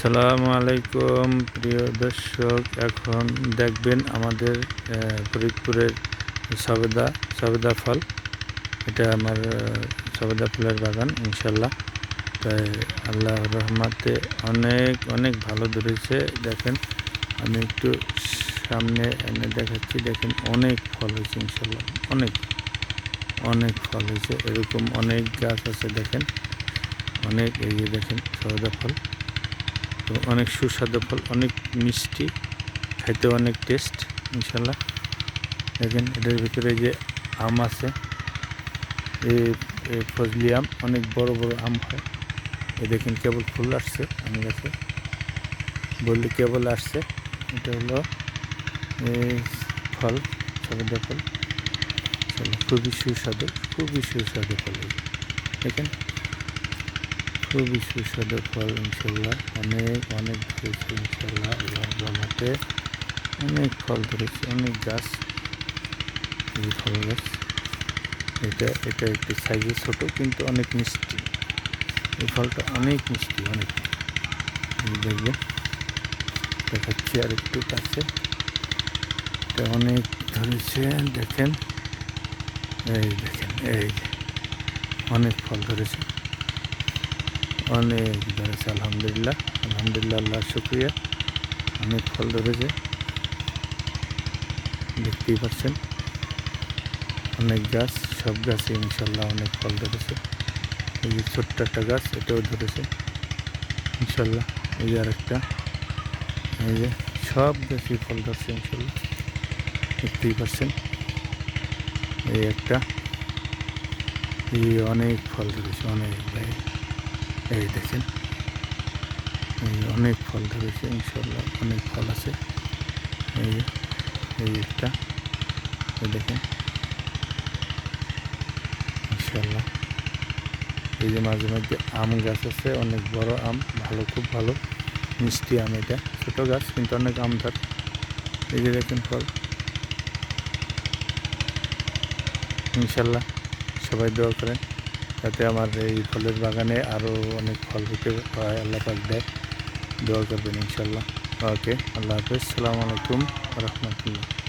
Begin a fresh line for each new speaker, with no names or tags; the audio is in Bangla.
আসসালামু আলাইকুম, প্রিয় দর্শক। এখন দেখবেন আমাদের ফরিদপুরের সবেদা সবেদা ফল। এটা আমার সবেদা ফুলের বাগান, ইনশাল্লাহ। তাই আল্লাহ রহমাতে অনেক অনেক ভালো ধরেছে। দেখেন, আমি একটু সামনে এনে দেখাচ্ছি। দেখেন, অনেক ফল হয়েছে, ইনশাল্লাহ। অনেক অনেক ফল হয়েছে। এরকম অনেক গাছ আছে, দেখেন। অনেক, এই দেখেন, সবেদা ফল। তো অনেক সুস্বাদু ফল, অনেক মিষ্টি খাইতে অনেক টেস্ট ইনশাল্লাহ দেখেন এটার ভিতরে যে আম আছে এই ফজলি আম, অনেক বড় বড় আম হয়। এই দেখেন কেবল ফুল আসছে আম গাছে। বললি কেবল আসছে, এটা হলো ফল, সবেদা ফল। খুবই সুস্বাদু খুবই সুস্বাদু ফল। দেখেন খুবই সুস্বাদু ফল ইনশাল্লাহ, অনেক অনেক ধরেছে ইনশাল্লাহ আল্লাহ রহমতে। অনেক ফল ধরেছে, অনেক গাছ। এই ফল গাছ, এটা এটা একটু সাইজে ছোট কিন্তু অনেক মিষ্টি। এই ফলটা অনেক মিষ্টি, অনেক। এই দেখবেন, দেখাচ্ছি আর একটু কাছে। এটা অনেক ধরেছে, দেখেন। এই দেখেন, এই অনেক ফল ধরেছে। অনেক ধরেছে আলহামদুলিল্লাহ। আলহামদুলিল্লাহ, আল্লাহ শুক্রিয়া। অনেক ফল ধরেছে। দেখতেই পাচ্ছেন। অনেক গাছ, সব গাছে ইনশাল্লাহ অনেক ফল ধরেছে। এই যে ছোট্ট একটা গাছ, এটাও ধরেছে। ইনশাল্লাহ এই যে আরেকটা। এই যে সব গাছই ফল ধরছে ইনশাল্লাহ দেখতেই পাচ্ছেন। এই একটা। এই অনেক ফল ধরেছে, অনেক, ভাই। এই দেখেন। এই অনেক ফল ধরেছে ইনশাল্লাহ অনেক ফল আছে। এই এই একটা। এই দেখেন। ইনশাল্লাহ এই যে মাঝে মধ্যে আম গাছ আছে, অনেক বড় আম, ভালো, খুব ভালো। মিষ্টি আম এটা, ছোটো গাছ, কিন্তু অনেক আম ধর এই যে দেখেন ফল। ইনশাল্লাহ সবাই দোয়া করেন। যাতে আমার এই ফলের বাগানে আরও অনেক ফল হতে হয় আল্লাহ পাক দেয়। দোয়া করবেন ইনশাল্লাহ ওকে, আল্লাহ হাফেজ। সালামু আলাইকুম রহমতুল্লাহ।